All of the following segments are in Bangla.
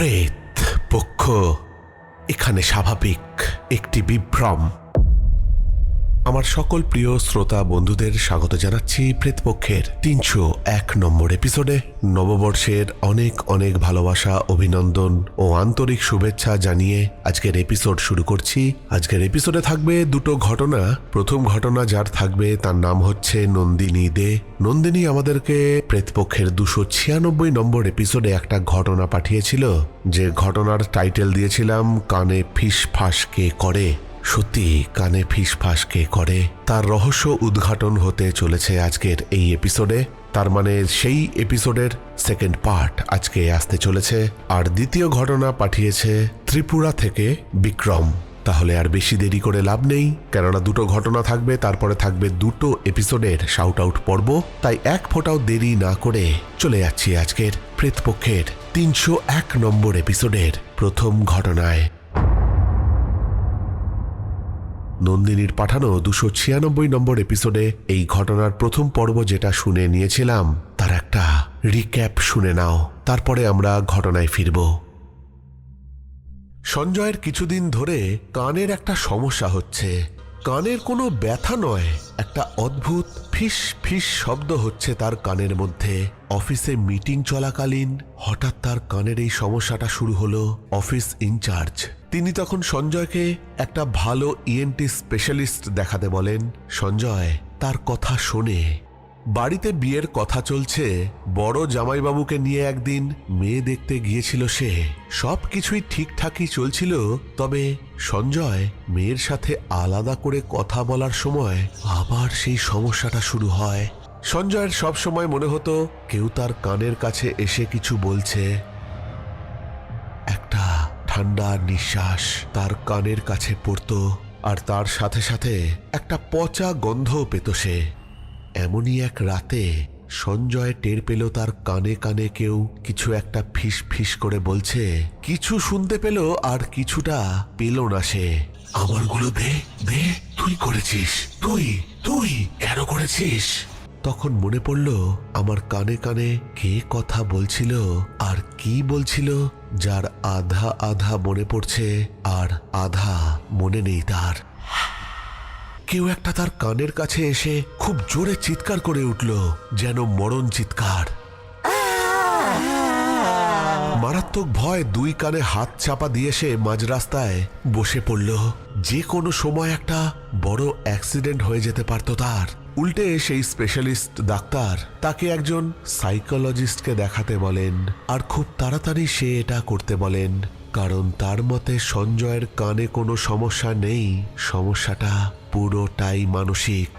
প্রেত পক্ষ। এখানে স্বাভাবিক একটি বিভ্রম। আমার সকল প্রিয় শ্রোতা বন্ধুদের স্বাগত জানাচ্ছি প্রেতপক্ষের তিনশো এক নম্বর এপিসোডে। নববর্ষের অনেক অনেক ভালোবাসা, অভিনন্দন ও আন্তরিক শুভেচ্ছা জানিয়ে আজকের এপিসোড শুরু করছি। আজকের এপিসোডে থাকবে দুটো ঘটনা। প্রথম ঘটনা যার থাকবে তার নাম হচ্ছে নন্দিনী দে। নন্দিনী আমাদেরকে প্রেতপক্ষের দুশো ছিয়ানব্বই নম্বর এপিসোডে একটা ঘটনা পাঠিয়েছিল। যে ঘটনার টাইটেল দিয়েছিলাম, কানে ফিস ফাঁস কে করে। সত্যি কানে ফিস ফাঁস কে করে। তার রহস্য উদ্ঘাটন হতে চলেছে আজকের এই এপিসোডে তার মানে সেই এপিসোডের সেকেন্ড পার্ট আজকে আসতে চলেছে। আর দ্বিতীয় ঘটনা পাঠিয়েছে ত্রিপুরা থেকে বিক্রম। তাহলে আর বেশি দেরি করে লাভ নেই, কেননা দুটো ঘটনা থাকবে, তারপরে থাকবে দুটো এপিসোডের শাউট আউট পর্ব। তাই এক ফোঁটাও দেরি না করে চলে যাচ্ছি আজকের প্রেতপক্ষের তিনশো এক নম্বর এপিসোডের প্রথম ঘটনায়। নন্দিনীর পাঠানো দুশো ছিয়ানব্বই নম্বর এপিসোডে এই ঘটনার প্রথম পর্ব যেটা শুনে নিয়েছিলাম, তার একটা রিক্যাপ শুনে নাও। তারপরে আমরা ঘটনায় ফিরব। সঞ্জয়ের কিছুদিন ধরে কানের একটা সমস্যা হচ্ছে। কানের কোনো ব্যথা নয়, একটা অদ্ভুত ফিস ফিস শব্দ হচ্ছে তার কানের মধ্যে। অফিসে মিটিং চলাকালীন হঠাৎ তার কানের এই সমস্যাটা শুরু হলো, অফিস ইনচার্জ। তিনি তখন সঞ্জয়কে একটা ভালো ইএনটি স্পেশালিস্ট দেখাতে বলেন, সঞ্জয়, তার কথা শোনে। বাড়িতে বিয়ের কথা চলছে, বড় জামাইবাবুকে নিয়ে একদিন মেয়ে দেখতে গিয়েছিল সে। সব কিছুই ঠিকঠাকই চলছিল, তবে সঞ্জয় মেয়ের সাথে আলাদা করে কথা বলার সময় আবার সেই সমস্যাটা শুরু হয়। সঞ্জয়ের সব সময় মনে হতো, কেউ তার কানের কাছে এসে কিছু বলছে। ঠান্ডা নিঃশ্বাস তার কানের কাছে পড়ত, আর তার সাথে সাথে একটা পচা গন্ধও পেত সে। এমনই এক রাতে সঞ্জয় টের পেল তার কানে কানে কেউ কিছু একটা ফিস ফিস করে বলছে, কিছু শুনতে পেল আর কিছুটা পেল না সে। আমারগুলো দে দে, তুই করেছিস, তুই তুই কেন করেছিস? তখন মনে পড়ল, আমার কানে কানে কে কথা বলছিল আর কি বলছিল, যার আধা আধা মনে পড়ছে আর আধা মনে নেই তার। কেউ একটা তার কানের কাছে এসে খুব জোরে চিৎকার করে উঠল, যেন মরণ চিৎকার। মারাত্মক ভয় দুই কানে হাত চাপা দিয়ে সে মাঝ রাস্তায় বসে পড়ল। যে কোনো সময় একটা বড় অ্যাক্সিডেন্ট হয়ে যেতে পারত তার। উল্টে সেই স্পেশালিস্ট ডাক্তার তাকে একজন সাইকোলজিস্টকে দেখাতে বলেন আর খুব তাড়াতাড়ি সে এটা করতে বলেন। কারণ তার মতে সঞ্জয়ের কানে কোনো সমস্যা নেই, সমস্যাটা পুরোটাই মানসিক।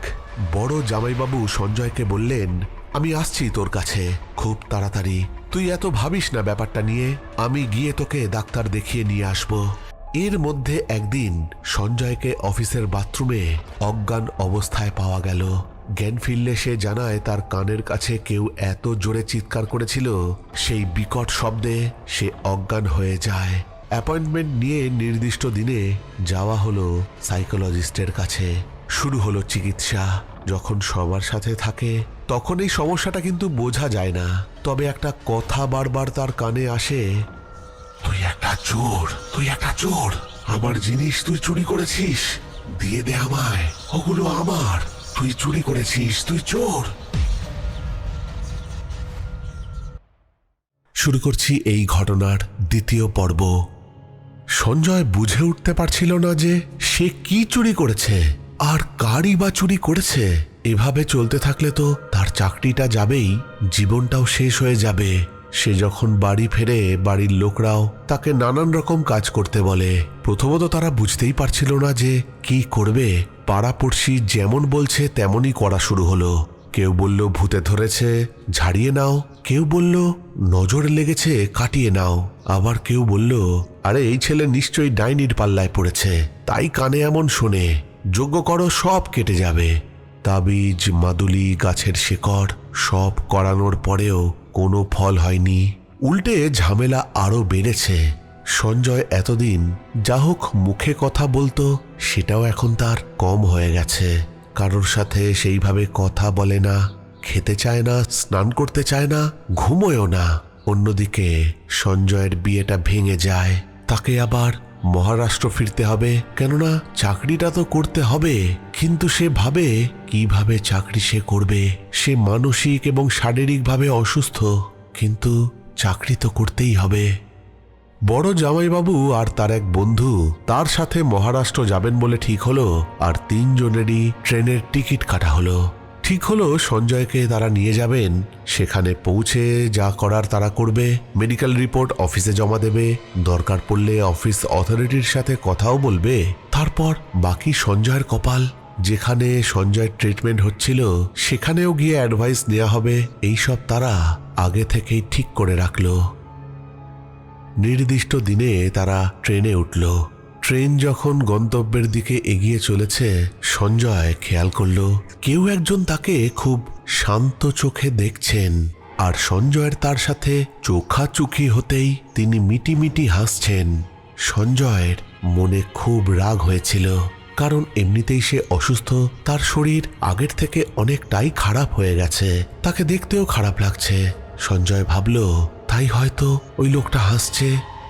বড় জামাইবাবু সঞ্জয়কে বললেন, আমি আসছি তোর কাছে, খুব তাড়াতাড়ি। তুই এত ভাবিস না ব্যাপারটা নিয়ে, আমি গিয়ে তোকে ডাক্তার দেখিয়ে নিয়ে আসব। এর মধ্যে একদিন সঞ্জয়কে অফিসের বাথরুমে অজ্ঞান অবস্থায় পাওয়া গেল। জ্ঞান ফিরলে সে জানায় তার কানের কাছে কেউ এত জোরে চিৎকার করেছিল, সেই বিকট শব্দে সে অজ্ঞান হয়ে যায়। অ্যাপয়েন্টমেন্ট নিয়ে নির্দিষ্ট দিনে যাওয়া হলো সাইকোলজিস্টের কাছে। শুরু হলো চিকিৎসা। যখন সবার সাথে থাকে, তখন এই সমস্যাটা কিন্তু বোঝা যায় না। তবে একটা কথা বারবার তার কানে আসে তুই একটা চোর, তুই একটা চোর। আমার জিনিস তুই চুরি করেছিস। দিয়ে দে আমায়, ওগুলো আমার। তুই চুরি করেছিস, তুই চোর। শুরু করছি এই ঘটনার দ্বিতীয় পর্ব। সঞ্জয় বুঝে উঠতে পারছিল না যে সে কি চুরি করেছে, আর কারই বা চুরি করেছে। এভাবে চলতে থাকলে তো তার চাকরিটা যাবেই, জীবনটাও শেষ হয়ে যাবে। সে যখন বাড়ি ফেরে বাড়ির লোকরাও তাকে নানান রকম কাজ করতে বলে। প্রথমত তারা বুঝতেই পারছিল না যে কি করবে। পাড়াপড়শি যেমন বলছে তেমনই করা শুরু হলো। কেউ বলল, ভূতে ধরেছে, ঝাড়িয়ে নাও। কেউ বলল, নজর লেগেছে, কাটিয়ে নাও। আবার কেউ বলল, আরে, এই ছেলে নিশ্চয়ই ডাইনির পাল্লায় পড়েছে। তাই কানে এমন শোনে, যোগ্য করো, সব কেটে যাবে। তাবিজ, মাদুলি, গাছের শিকড়, সব করানোর পরেও কোনো ফল হয়নি। উল্টে ঝামেলা আরও বেড়েছে। সঞ্জয় এতদিন যা হোক মুখে কথা বলতো, সেটাও এখন তার কম হয়ে গেছে। কারোর সাথে সেইভাবে কথা বলে না, খেতে চায় না, স্নান করতে চায় না, ঘুমোয়ও না। অন্যদিকে সঞ্জয়ের বিয়েটা ভেঙে যায়। তাকে আবার মহারাষ্ট্র ফিরতে হবে, কেননা চাকরিটা তো করতে হবে। কিন্তু সে ভাবে, কীভাবে চাকরি সে করবে? সে মানসিক এবং শারীরিকভাবে অসুস্থ, কিন্তু চাকরি তো করতেই হবে। বড় জামাইবাবু আর তার এক বন্ধু, তার সাথে মহারাষ্ট্র যাবেন বলে ঠিক হলো, আর তিনজনেরই ট্রেনের টিকিট কাটা হলো। ঠিক হলো সঞ্জয়কে তারা নিয়ে যাবেন। সেখানে পৌঁছে যা করার তারা করবে। মেডিকেল রিপোর্ট অফিসে জমা দেবে। দরকার পড়লে অফিস অথরিটির সাথে কথাও বলবে। তারপর বাকি সঞ্জয়ের কপাল, যেখানে সঞ্জয়ের ট্রিটমেন্ট হচ্ছিল, সেখানেও গিয়ে অ্যাডভাইস নেওয়া হবে। এইসব তারা আগে থেকেই ঠিক করে রাখল। নির্দিষ্ট দিনে তারা ট্রেনে উঠল। ট্রেন যখন গন্তব্যের দিকে এগিয়ে চলেছে, সঞ্জয় খেয়াল করল, কেউ একজন তাকে খুব শান্ত চোখে দেখছেন আর সঞ্জয়ের তার সাথে চোখাচুখি হতেই তিনি মিটিমিটি হাসছেন। সঞ্জয়ের মনে খুব রাগ হয়েছিল, কারণ এমনিতেই সে অসুস্থ, তার শরীর আগের থেকে অনেকটাই খারাপ হয়ে গেছে, তাকে দেখতেও খারাপ লাগছে। সঞ্জয় ভাবল, তাই হয়তো ওই লোকটা হাসছে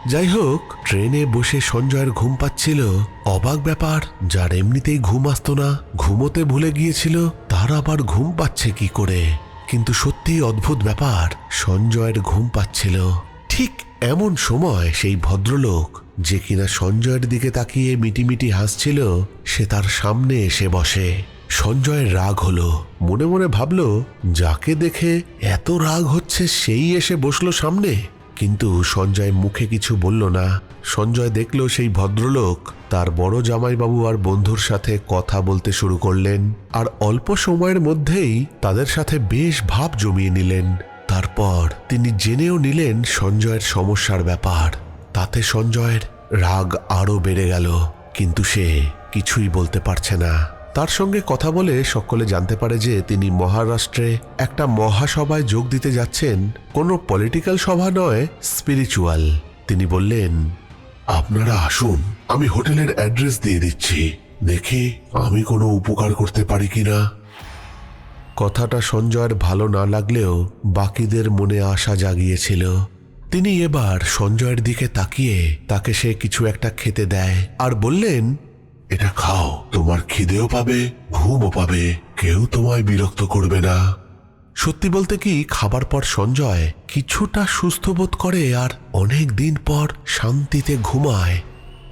যাই হোক ট্রেনে বসে সঞ্জয়ের ঘুম পাচ্ছিল। অবাক ব্যাপার, যার এমনিতেই ঘুম আসতো না, ঘুমোতে ভুলে গিয়েছিল, তার আবার ঘুম পাচ্ছে কি করে? কিন্তু সত্যি অদ্ভুত ব্যাপার, সঞ্জয়ের ঘুম পাচ্ছিল। ঠিক এমন সময় সেই ভদ্রলোক, যে কিনা সঞ্জয়ের দিকে তাকিয়ে মিটিমিটি হাসছিল, সে তার সামনে এসে বসে। সঞ্জয়ের রাগ হলো, মনে মনে ভাবল, যাকে দেখে এত রাগ হচ্ছে, সেই এসে বসল সামনে? কিন্তু সঞ্জয় মুখে কিছু বলল না। সঞ্জয় দেখল সেই ভদ্রলোক, তার বড় জামাইবাবু আর বন্ধুর সাথে কথা বলতে শুরু করলেন আর অল্প সময়ের মধ্যেই তাদের সাথে বেশ ভাব জমিয়ে নিলেন। তারপর তিনি জেনেও নিলেন সঞ্জয়ের সমস্যার ব্যাপার। তাতে সঞ্জয়ের রাগ আরও বেড়ে গেল, কিন্তু সে কিছুই বলতে পারছে না। তার সঙ্গে কথা বলে সকলে জানতে পারে যে তিনি মহারাষ্ট্রে একটা মহাসভায় যোগ দিতে যাচ্ছেন। কোনো পলিটিক্যাল সভা নয় স্পিরিচুয়াল তিনি বললেন, আপনারা আসুন, আমি হোটেলের অ্যাড্রেস দিয়ে দিচ্ছি। দেখি আমি কোনো উপকার করতে পারি কিনা? কথাটা সঞ্জয়ের ভালো না লাগলেও বাকিদের মনে আশা জাগিয়েছিল। তিনি এবার সঞ্জয়ের দিকে তাকিয়ে তাকে সে কিছু একটা খেতে দেয় আর বললেন এটা খাও। তোমার খিদেও পাবে, ঘুমও পাবে। কেউ তোমায় বিরক্ত করবে না। সত্যি বলতে কি, খাবার পর সঞ্জয় কিছুটা সুস্থ বোধ করে আর অনেক দিন পর শান্তিতে ঘুমায়।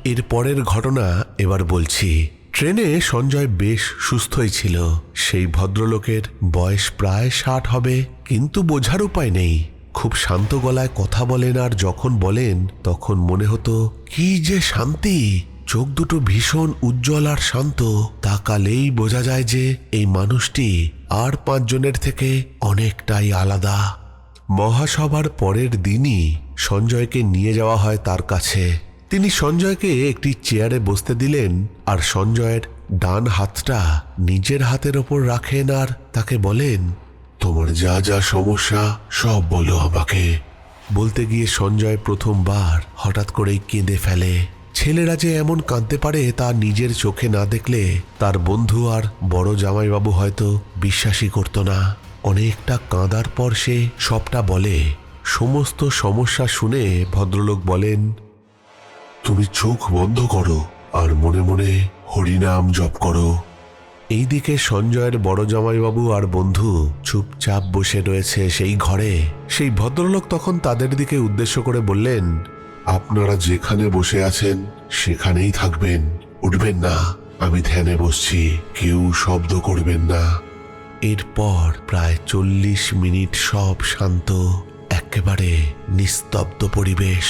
এর পরের ঘটনা এবার বলছি। ট্রেনে সঞ্জয় বেশ সুস্থই ছিল। সেই ভদ্রলোকের বয়স প্রায় ষাট হবে, কিন্তু বোঝার উপায় নেই। খুব শান্ত গলায় কথা বলেন আর যখন বলেন, তখন মনে হতো, কি যে শান্তি! চোখ দুটো ভীষণ উজ্জ্বল আর শান্ত। তাকালেই বোঝা যায় যে এই মানুষটি আর পাঁচজনের থেকে অনেকটাই আলাদা। মহাসভার পরের দিনই সঞ্জয়কে নিয়ে যাওয়া হয় তার কাছে। তিনি সঞ্জয়কে একটি চেয়ারে বসতে দিলেন আর সঞ্জয়ের ডান হাতটা নিজের হাতের ওপর রাখেন আর তাকে বলেন, তোমার যা যা সমস্যা, সব বলো আমাকে। বলতে গিয়ে সঞ্জয় প্রথমবার হঠাৎ করেই কেঁদে ফেলে। ছেলেরা যে এমন কাঁদতে পারে তা নিজের চোখে না দেখলে তার বন্ধু আর বড় জামাইবাবু হয়তো বিশ্বাসই করত না। অনেকটা কাঁদার পর সে সবটা বলে। সমস্ত সমস্যা শুনে ভদ্রলোক বলেন তুমি চোখ বন্ধ করো আর মনে মনে হরিনাম জপ করো। এইদিকে সঞ্জয়ের বড় জামাইবাবু আর বন্ধু চুপচাপ বসে রয়েছে সেই ঘরে। সেই ভদ্রলোক তখন তাদের দিকে উদ্দেশ্য করে বললেন আপনারা যেখানে বসে আছেন, সেখানেই থাকবেন। উঠবেন না। আমি ধ্যানে বসছি। কেউ শব্দ করবেন না। এরপর প্রায় চল্লিশ মিনিট সব শান্ত, একেবারে নিস্তব্ধ পরিবেশ।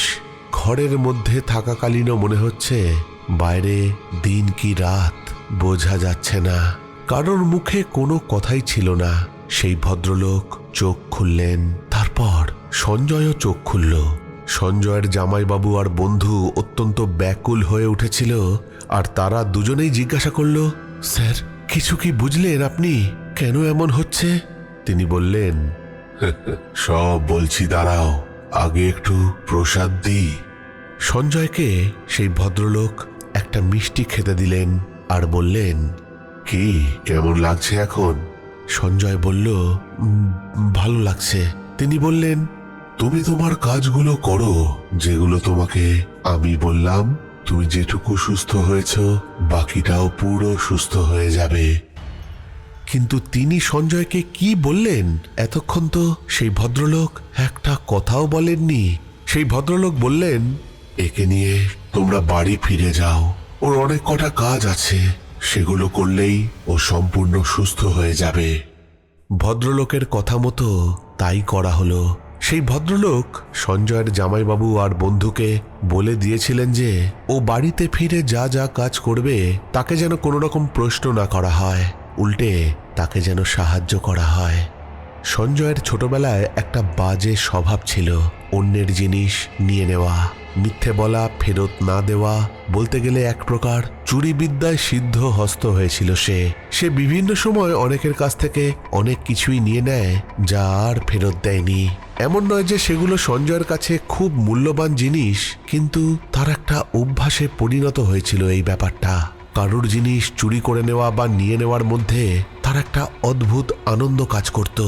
ঘরের মধ্যে থাকাকালীনও মনে হচ্ছে, বাইরে দিন কি রাত বোঝা যাচ্ছে না। কারোর মুখে কোনো কথাই ছিল না। সেই ভদ্রলোক চোখ খুললেন, তারপর সঞ্জয়ও চোখ খুলল। সঞ্জয়ের জামাইবাবু আর বন্ধু অত্যন্ত ব্যাকুল হয়ে উঠেছিল, আর তারা দুজনেই জিজ্ঞাসা করল, স্যার, কিছু কি বুঝলেন আপনি? কেন এমন হচ্ছে? তিনি বললেন, সব বলছি, দাঁড়াও, আগে একটু প্রসাদ দিই। সঞ্জয়কে সেই ভদ্রলোক একটা মিষ্টি খেতে দিলেন আর বললেন, কি, কেমন লাগছে এখন? সঞ্জয় বলল ভালো লাগছে। তিনি বললেন তুমি তোমার কাজগুলো করো, যেগুলো তোমাকে আমি বললাম। তুমি যেটুকু সুস্থ হয়েছ, বাকিটাও পুরো সুস্থ হয়ে যাবে। কিন্তু তিনি সঞ্জয়কে কি বললেন? এতক্ষণ তো সেই ভদ্রলোক একটা কথাও বলেননি। সেই ভদ্রলোক বললেন, একে নিয়ে তোমরা বাড়ি ফিরে যাও। ওর অনেক কটা কাজ আছে। সেগুলো করলেই ও সম্পূর্ণ সুস্থ হয়ে যাবে। ভদ্রলোকের কথা মতো তাই করা হলো। সেই ভদ্রলোক সঞ্জয়ের জামাইবাবু আর বন্ধুকে বলে দিয়েছিলেন যে, ও বাড়িতে ফিরে যা যা কাজ করবে, তাকে যেন কোনো রকম প্রশ্ন না করা হয়, উল্টে তাকে যেন সাহায্য করা হয়। সঞ্জয়ের ছোটবেলায় একটা বাজে স্বভাব ছিল, অন্যের জিনিস নিয়ে নেওয়া, মিথ্যে বলা, ফেরত না দেওয়া বলতে গেলে এক প্রকার চুরিবিদ্যায় সিদ্ধ হস্ত হয়েছিল সে। সে বিভিন্ন সময় অনেকের কাছ থেকে অনেক কিছুই নিয়ে নেয়, যা আর ফেরত দেয়নি। এমন নয় যে সেগুলো সঞ্জয়ের কাছে খুব মূল্যবান জিনিস, কিন্তু তার একটা অভ্যাসে পরিণত হয়েছিল এই ব্যাপারটা। কারুর জিনিস চুরি করে নেওয়া বা নিয়ে নেওয়ার মধ্যে তার একটা অদ্ভুত আনন্দ কাজ করত।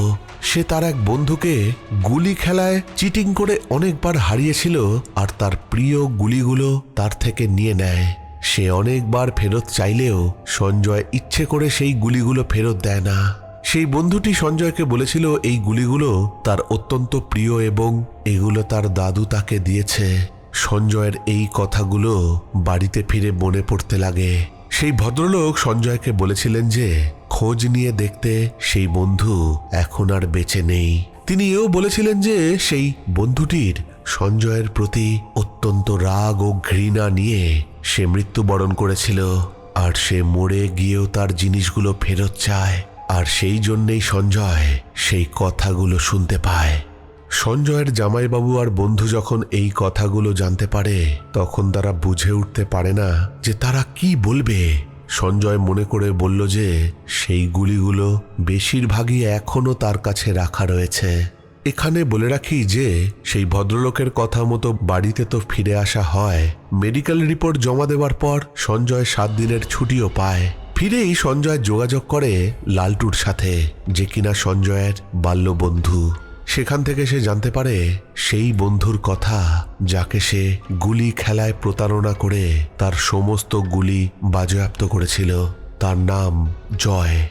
সে তার এক বন্ধুকে গুলি খেলায় চিটিং করে অনেকবার হারিয়েছিল আর তার প্রিয় গুলিগুলো তার থেকে নিয়ে নেয়। সে অনেকবার ফেরত চাইলেও সঞ্জয় ইচ্ছে করে সেই গুলিগুলো ফেরত দেয় না। সেই বন্ধুটি সঞ্জয়কে বলেছিল, এই গুলিগুলো তার অত্যন্ত প্রিয় এবং এগুলো তার দাদু তাকে দিয়েছে। সঞ্জয়ের এই কথাগুলো বাড়িতে ফিরে মনে পড়তে লাগে। সেই ভদ্রলোক সঞ্জয়কে বলেছিলেন যে, খোঁজ নিয়ে দেখতে সেই বন্ধু এখন আর বেঁচে নেই। তিনি এও বলেছিলেন যে, সেই বন্ধুটির সঞ্জয়ের প্রতি অত্যন্ত রাগ ও ঘৃণা নিয়ে সে মৃত্যুবরণ করেছিল, আর সে মরে গিয়েও তার জিনিসগুলো ফেরত চায়, আর সেই জন্যেই সঞ্জয় সেই কথাগুলো শুনতে পায়। সঞ্জয়ের জামাইবাবু আর বন্ধু যখন এই কথাগুলো জানতে পারে, তখন তারা বুঝে উঠতে পারে না যে তারা কি বলবে। সঞ্জয় মনে করে বলল যে, সেই গুলিগুলো বেশিরভাগই এখনও তার কাছে রাখা রয়েছে। এখানে বলে রাখি যে, সেই ভদ্রলোকের কথা মতো বাড়িতে তো ফিরে আসা হয়। মেডিকেল রিপোর্ট জমা দেওয়ার পর সঞ্জয় সাত দিনের ছুটিও পায়। ফিরেই সঞ্জয় যোগাযোগ করে লালটুর সাথে, যে কিনা সঞ্জয়ের বাল্য বন্ধু সেখান থেকে সে জানতে পারে সেই বন্ধুর কথা যাকে সে গুলি খেলায় প্রতারণা করে তার সমস্ত গুলি বাজেয়াপ্ত করেছিল। তার নাম জয়।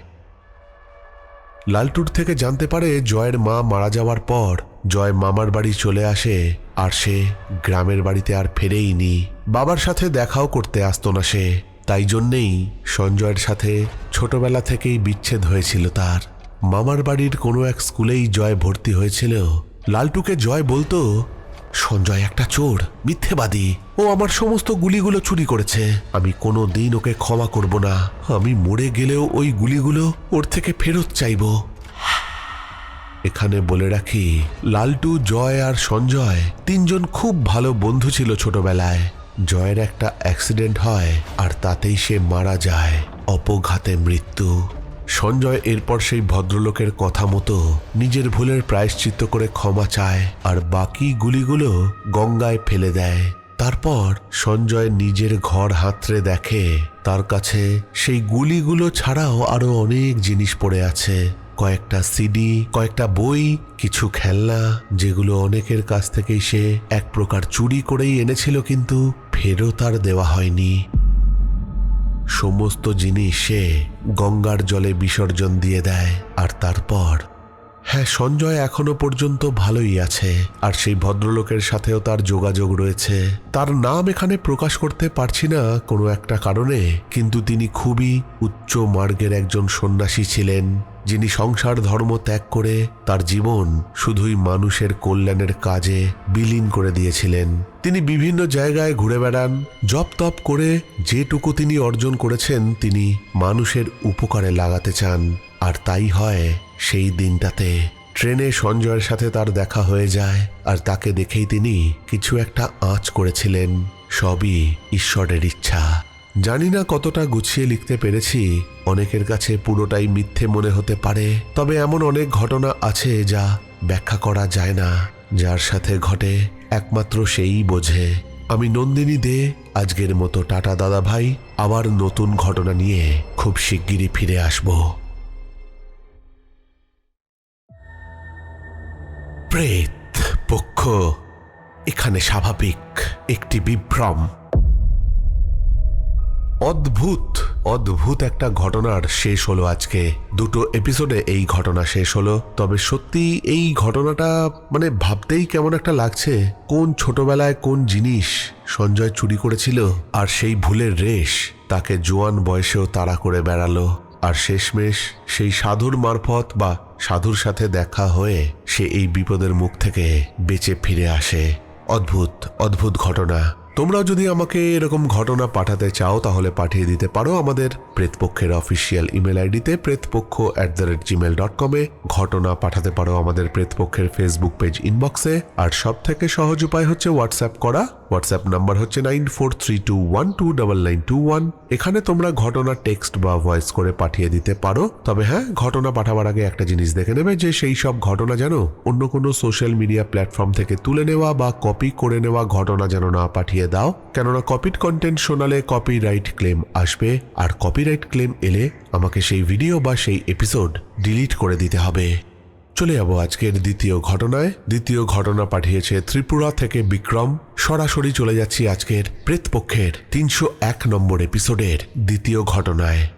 লালটুর থেকে জানতে পারে জয়ের মা মারা যাওয়ার পর জয় মামার বাড়ি চলে আসে আর সে গ্রামের বাড়িতে আর ফেরেইনি। বাবার সাথে দেখাও করতে আসতো না সে। তাই জন্যেই সঞ্জয়ের সাথে ছোটবেলা থেকেই বিচ্ছেদ হয়েছিল তার। মামার বাড়ির কোনো এক স্কুলেই জয় ভর্তি হয়েছিল। লালটুকে জয় বলতো, সঞ্জয় একটা চোর, মিথ্যেবাদী। ও আমার সমস্ত গুলিগুলো চুরি করেছে। আমি কোনো দিন ওকে ক্ষমা করব না। আমি মরে গেলেও ওই গুলিগুলো ওর থেকে ফেরত চাইব। এখানে বলে রাখি, লালটু, জয় আর সঞ্জয় তিনজন খুব ভালো বন্ধু ছিল ছোটবেলায়। জয়ের একটা অ্যাক্সিডেন্ট হয় আর তাতেই সে মারা যায়। অপঘাতে মৃত্যু। সঞ্জয় এরপর সেই ভদ্রলোকের কথা মতো নিজের ভুলের প্রায়শ্চিত্ত করে ক্ষমা চায় আর বাকি গুলিগুলো গঙ্গায় ফেলে দেয়। তারপর সঞ্জয় নিজের ঘর হাতড়ে দেখে, তার কাছে সেই গুলিগুলো ছাড়াও আরও অনেক জিনিস পড়ে আছে। কয়েকটা সিডি, কয়েকটা বই, কিছু খেলনা, যেগুলো অনেকের কাছ থেকেই সে এক প্রকার চুরি করেই এনেছিল কিন্তু ফেরত আর দেওয়া হয়নি। সমস্ত জিনিস সে গঙ্গার জলে বিসর্জন দিয়ে দেয়, আর তারপর? হ্যাঁ সঞ্জয় এখনও পর্যন্ত ভালোই আছে, আর সেই ভদ্রলোকের সাথেও তার যোগাযোগ রয়েছে। তার নাম এখানে প্রকাশ করতে পারছি না কোনো একটা কারণে, কিন্তু তিনি খুবই উচ্চ মার্গের একজন সন্ন্যাসী ছিলেন। যিনি সংসার ধর্ম ত্যাগ করে তার জীবন শুধুই মানুষের কল্যাণের কাজে বিলীন করে দিয়েছিলেন। তিনি বিভিন্ন জায়গায় ঘুরে বেড়ান, জপ তপ করে যেটুকু তিনি অর্জন করেছেন তিনি মানুষের উপকারে লাগাতে চান। আর তাই হয়, সেই দিনটাতে ট্রেনে সঞ্জয়ের সাথে তার দেখা হয়ে যায়, আর তাকে দেখেই তিনি কিছু একটা আঁচ করেছিলেন। সবই ঈশ্বরের ইচ্ছা। জানি না কতটা গুছিয়ে লিখতে পেরেছি, অনেকের কাছে পুরোটাই মিথ্যে মনে হতে পারে, তবে এমন অনেক ঘটনা আছে যা ব্যাখ্যা করা যায় না, যার সাথে ঘটে একমাত্র সেই বোঝে। আমি নন্দিনী দে, আজকের মতো টাটা দাদা ভাই আবার নতুন ঘটনা নিয়ে খুব শিগগিরই ফিরে আসব। প্রেত, পক্ষ, এখানে স্বাভাবিক, একটি বিভ্রম। অদ্ভুত অদ্ভুত একটা ঘটনার শেষ হলো আজকে। দুটো এপিসোডে এই ঘটনা শেষ হলো। তবে সত্যি এই ঘটনাটা মানে ভাবতেই কেমন একটা লাগছে, কোন ছোটবেলায় কোন জিনিস সঞ্জয় চুরি করেছিল আর সেই ভুলের রেশ তাকে জোয়ান বয়সেও তাড়া করে বেড়ালো। আর শেষমেশ সেই সাধুর মারফত বা সাধুর সাথে দেখা হয়ে সে এই বিপদের মুখ থেকে বেঁচে ফিরে আসে। অদ্ভুত অদ্ভুত ঘটনা। তোমরাও যদি আমাকে এরকম ঘটনা পাঠাতে চাও, তাহলে পাঠিয়ে দিতে পারো আমাদের প্রেতপক্ষের অফিসিয়াল ইমেল আইডিতে Pretpokkho at the rate Gmail dot কমে ঘটনা পাঠাতে পারো আমাদের প্রেতপক্ষের ফেসবুক পেজ ইনবক্সে আর সব থেকে সহজ উপায় হচ্ছে হোয়াটসঅ্যাপ করা। হোয়াটসঅ্যাপ নাম্বার হচ্ছে nine four three two one two double nine two one এখানে তোমরা ঘটনা টেক্সট বা ভয়েস করে পাঠিয়ে দিতে পারো। তবে হ্যাঁ ঘটনা পাঠাবার আগে একটা জিনিস দেখে নেবে যে সেই সব ঘটনা যেন অন্য কোনো সোশ্যাল মিডিয়া প্ল্যাটফর্ম থেকে তুলে নেওয়া বা কপি করে নেওয়া ঘটনা যেন না পাঠিয়ে দাও। কেননা কপিড কন্টেন্ট শোনালে কপিরাইট ক্লেম আসবে আর কপিরাইট ক্লেম এলে আমাকে সেই ভিডিও বা সেই এপিসোড ডিলিট করে দিতে হবে। চলে যাব আজকের দ্বিতীয় ঘটনায়। দ্বিতীয় ঘটনা পাঠিয়েছে ত্রিপুরা থেকে বিক্রম। সরাসরি চলে যাচ্ছি আজকের প্রেতপক্ষের তিনশো এক নম্বর এপিসোডের দ্বিতীয় ঘটনায়।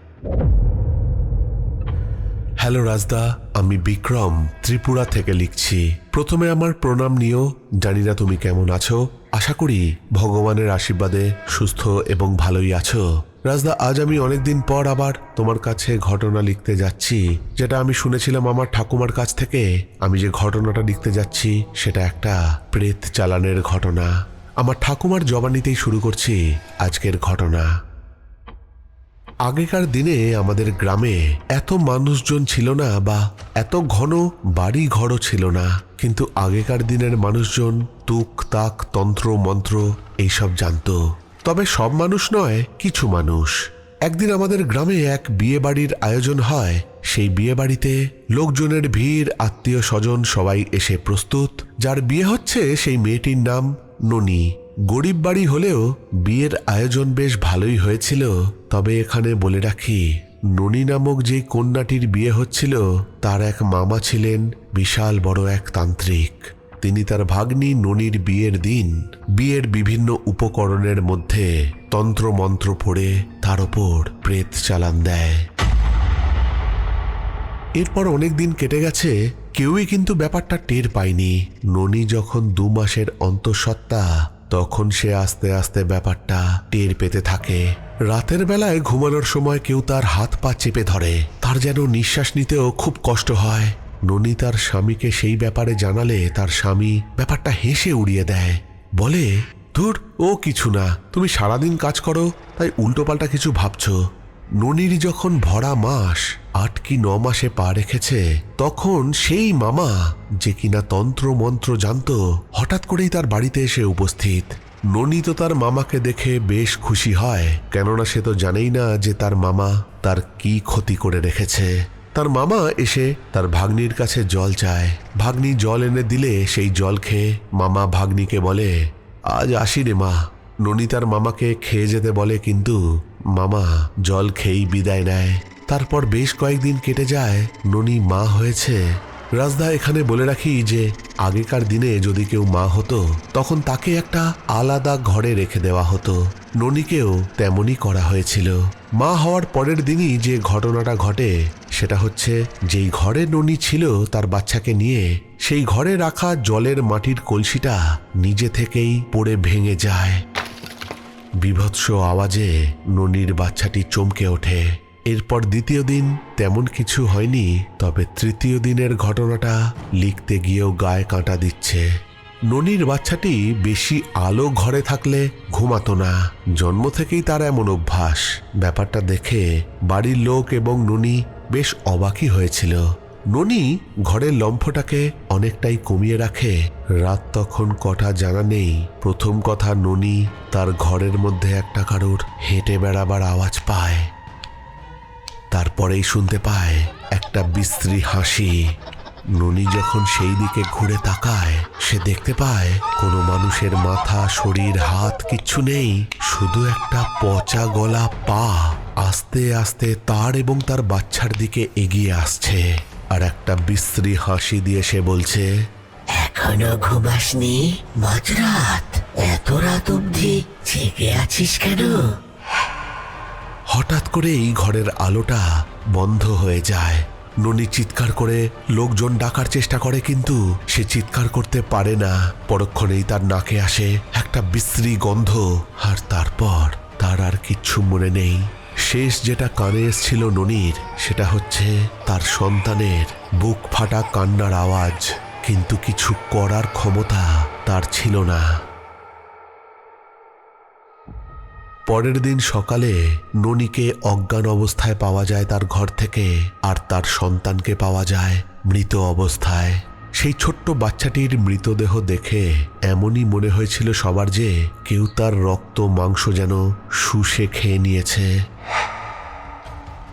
হ্যালো রাজদা, আমি বিক্রম, ত্রিপুরা থেকে লিখছি। প্রথমে আমার প্রণাম নিও। জানি না তুমি কেমন আছো। আশা করি ভগবানের আশীর্বাদে সুস্থ এবং ভালোই আছো। রাজদা, আজ আমি অনেকদিন পর আবার তোমার কাছে ঘটনা লিখতে যাচ্ছি। যেটা আমি শুনেছিলাম আমার ঠাকুমার কাছ থেকে। আমি যে ঘটনাটা লিখতে যাচ্ছি, সেটা একটা প্রেত চালানের ঘটনা। আমার ঠাকুমার জবানিতেই শুরু করছি আজকের ঘটনা। আগেকার দিনে আমাদের গ্রামে এত মানুষজন ছিল না বা এত ঘন বাড়ি ঘরও ছিল না। কিন্তু আগেকার দিনের মানুষজন তুক, তাক, তন্ত্র, মন্ত্র, এইসব জানতো। তবে সব মানুষ নয়, কিছু মানুষ। একদিন আমাদের গ্রামে এক বিয়ে বাড়ির আয়োজন হয়। সেই বিয়ে বাড়িতে লোকজনের ভিড়, আত্মীয় স্বজন সবাই এসে প্রস্তুত। যার বিয়ে হচ্ছে সেই মেয়েটির নাম ননী। গরিব বাড়ি হলেও বিয়ের আয়োজন বেশ ভালোই হয়েছিল। তবে এখানে বলে রাখি, ননী নামক যে কন্যাটির বিয়ে হচ্ছিল, তার এক মামা ছিলেন বিশাল বড় এক তান্ত্রিক। তিনি তার ভাগ্নি ননির বিয়ের দিন, বিয়ের বিভিন্ন উপকরণের মধ্যে তন্ত্র মন্ত্র পড়ে তার ওপর প্রেত চালান দেয়। এরপর অনেক দিন কেটে গেছে, কেউই কিন্তু ব্যাপারটা টের পায়নি। ননি যখন দু মাসের অন্তঃসত্ত্বা, তখন সে আস্তে আস্তে ব্যাপারটা টের পেতে থাকে। রাতের বেলায় ঘুমানোর সময় কেউ তার হাত পা চেপে ধরে। তার যেন নিঃশ্বাস নিতেও খুব কষ্ট হয়। ননি তার স্বামীকে সেই ব্যাপারে জানালে তার স্বামী ব্যাপারটা হেসে উড়িয়ে দেয়। বলে, ধুর, ও কিছু না, তুমি সারাদিন কাজ করো, তাই উল্টোপাল্টা কিছু ভাবছ। ননির যখন ভরা মাস আট কি ন মাসে পা রেখেছে, তখন সেই মামা যে কিনা তন্ত্র মন্ত্র জানত, হঠাৎ করেই তার বাড়িতে এসে উপস্থিত। ননি তো তার মামাকে দেখে বেশ খুশি হয়, কেননা সে তো জানেই না যে তার মামা তার কি ক্ষতি করে রেখেছে। তার মামা এসে তার ভাগ্নির কাছে জল চায়। ভাগ্নি জল এনে দিলে সেই জল খেয়ে মামা ভাগ্নিকে বলে, আজ আসি রে মা। ননী তার মামাকে খেয়ে যেতে বলে, কিন্তু মামা জল খেয়েই বিদায় নেয়। তারপর বেশ কয়েকদিন কেটে যায়, ননী মা হয়েছে। রাজদা এখানে বলে রাখি যে, আগেকার দিনে যদি কেউ মা হতো, তখন তাকে একটা আলাদা ঘরে রেখে দেওয়া হতো। ননিকেও তেমনই করা হয়েছিল। মা হওয়ার পরের দিনই যে ঘটনাটা ঘটে, সেটা হচ্ছে যেই ঘরে ননি ছিল তার বাচ্চাকে নিয়ে, সেই ঘরে রাখা জলের মাটির কলসিটা নিজে থেকেই পড়ে ভেঙে যায়। বিভৎস আওয়াজে ননির বাচ্চাটি চমকে ওঠে। এরপর দ্বিতীয় দিন তেমন কিছু হয়নি, তবে তৃতীয় দিনের ঘটনাটা লিখতে গিয়েও গায়ে কাঁটা দিচ্ছে। ননির বাচ্চাটি বেশি আলো ঘরে থাকলে ঘুমাতো না। জন্ম থেকেই তার এমন অভ্যাস। ব্যাপারটা দেখে বাড়ির লোক এবং ননি বেশ অবাকই হয়েছিল। ননি ঘরের লম্ফটাকে অনেকটাই কমিয়ে রাখে। রাত তখন কটা জানা নেই। প্রথম কথা, ননি তার ঘরের মধ্যে একটা কারোর হেঁটে বেড়াবার আওয়াজ পায়। তারপরেই শুনতে পায় একটা বিশ্রী হাসি। ননি যখন সেই দিকে ঘুরে তাকায়, সে দেখতে পায় কোনো মানুষের মাথা, শরীর, হাত কিচ্ছু নেই, শুধু একটা পচা গলা পা। আস্তে আস্তে তার এবং তার বাচ্চার দিকে এগিয়ে আসছে আর একটা বিশ্রী হাসি দিয়ে সে বলছে, এখন ঘুমাসনি? মাঝরাত এত রাত অবধি জেগে আছিস কেন? হঠাৎ করে এই ঘরের আলোটা বন্ধ হয়ে যায়। ননি চিৎকার করে লোকজন ডাকার চেষ্টা করে কিন্তু সে চিৎকার করতে পারে না। পরক্ষণেই তার নাকে আসে একটা বিশ্রী গন্ধ আর তারপর তার আর কিচ্ছু মনে নেই। শেষ যেটা কানে এসছিল ননির, সেটা হচ্ছে তার সন্তানের বুক ফাটা কান্নার আওয়াজ। কিন্তু কিছু করার ক্ষমতা তার ছিল না। পরের দিন সকালে ননিকে অজ্ঞান অবস্থায় পাওয়া যায় তার ঘর থেকে, আর তার সন্তানকে পাওয়া যায় মৃত অবস্থায়। সেই ছোট্ট বাচ্চাটির মৃতদেহ দেখে এমনই মনে হয়েছিল সবার যে কেউ তার রক্ত মাংস যেন শুষে খেয়ে নিয়েছে।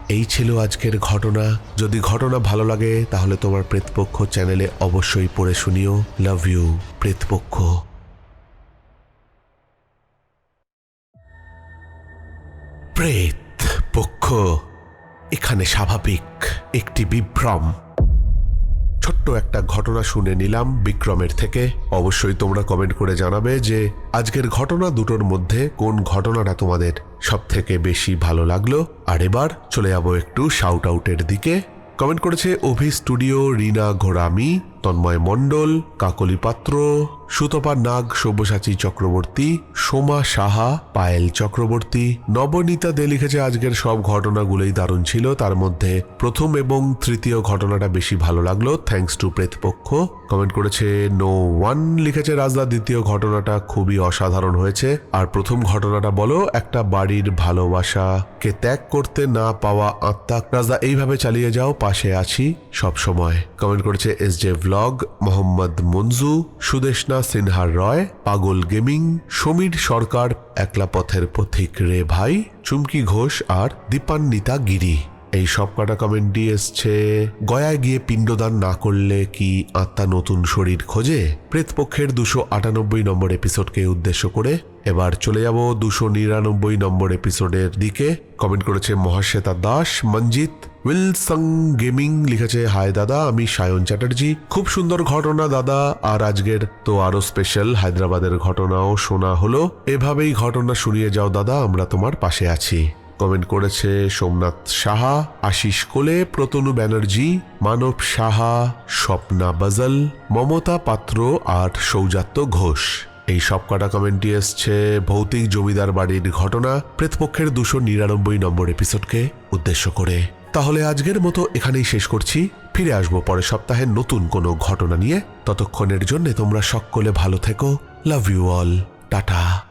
এই ছিল আজকের ঘটনা। যদি ঘটনা ভালো লাগে, তাহলে তোমার প্রেতপক্ষ চ্যানেলে অবশ্যই পড়ে শুনিও। Love you, Pretpokkho. প্রেত পক্ষ, এখানে স্বাভাবিক একটি বিভ্রম। ছোট্ট একটা ঘটনা শুনে নিলাম বিক্রমের থেকে। অবশ্যই তোমরা কমেন্ট করে জানাবে যে, আজকের ঘটনা দুটোর মধ্যে কোন ঘটনাটা তোমাদের সব থেকে বেশি ভালো লাগল। আর এবার চলে যাব একটু শাউট আউটের দিকে। কমেন্ট করেছে, অভি স্টুডিও রিনা ঘোরামি তন্ময় মণ্ডল, কাকলি পাত্র, সুতপা নাগ, সব্যসাচী চক্রবর্তী, সোমা সাহা, পায়েল চক্রবর্তী। নবনীতা দে লিখেছে, আজকের সব ঘটনাগুলোই দারুণ ছিল। তার মধ্যে প্রথম এবং তৃতীয় ঘটনাটা বেশি ভালো লাগল। থ্যাংকস টু প্রেতপক্ষ কমেন্ট করেছে নো ওয়ান লিখেছে, রাজদা, দ্বিতীয় ঘটনাটা খুবই অসাধারণ হয়েছে। আর প্রথম ঘটনাটা বলো, একটা বাড়ির ভালোবাসাকে ত্যাগ করতে না পাওয়া আত্মা। রাজদা, এইভাবে চালিয়ে যাও, পাশে আছি সব সময় কমেন্ট করেছে S J vlog Mohammad Manju Sudeshna সিনহার রয়, পাগল গেমিং, সমীর সরকার, একলা পথের পথিক রে ভাই, চুমকি ঘোষ আর দীপান্বিতা গিরি। এই সব কটা কমেন্টই এসছে, গয়ায় গিয়ে পিণ্ডদান না করলে কি আত্মা নতুন শরীর খোঁজে? প্রেতপক্ষের দুশো আটানব্বই নম্বর এপিসোডকে উদ্দেশ্য করে এবার চলে যাব দুশো নিরানব্বই নম্বর এপিসোডের দিকে। কমেন্ট করেছে মহাশ্বেতা দাস, মঞ্জিত, উইলসং গেমিং লিখেছে, হায় দাদা, আমি সায়ন চ্যাটার্জি। খুব সুন্দর ঘটনা দাদা, আর আজকের তো আরও স্পেশাল হায়দ্রাবাদের ঘটনাও শোনা হলো। এভাবেই ঘটনা শুনিয়ে যাও দাদা, আমরা তোমার পাশে আছি। কমেন্ট করেছে সোমনাথ সাহা, আশিস কোলে, প্রতনু ব্যানার্জি, মানব সাহা, স্বপ্না বাজল, মমতা পাত্র আর সৌজাত্য ঘোষ। এই সব কটা কমেন্টই এসছে ভৌতিক জমিদার বাড়ির ঘটনা। প্রেতপক্ষের দুশো নিরানব্বই নম্বর এপিসোডকে উদ্দেশ্য করে। তাহলে আজকের মতো এখানেই শেষ করছি। ফিরে আসব পরের সপ্তাহে নতুন কোনো ঘটনা নিয়ে। ততক্ষণের জন্য তোমরা সকলে ভালো থেকো। Love you all tata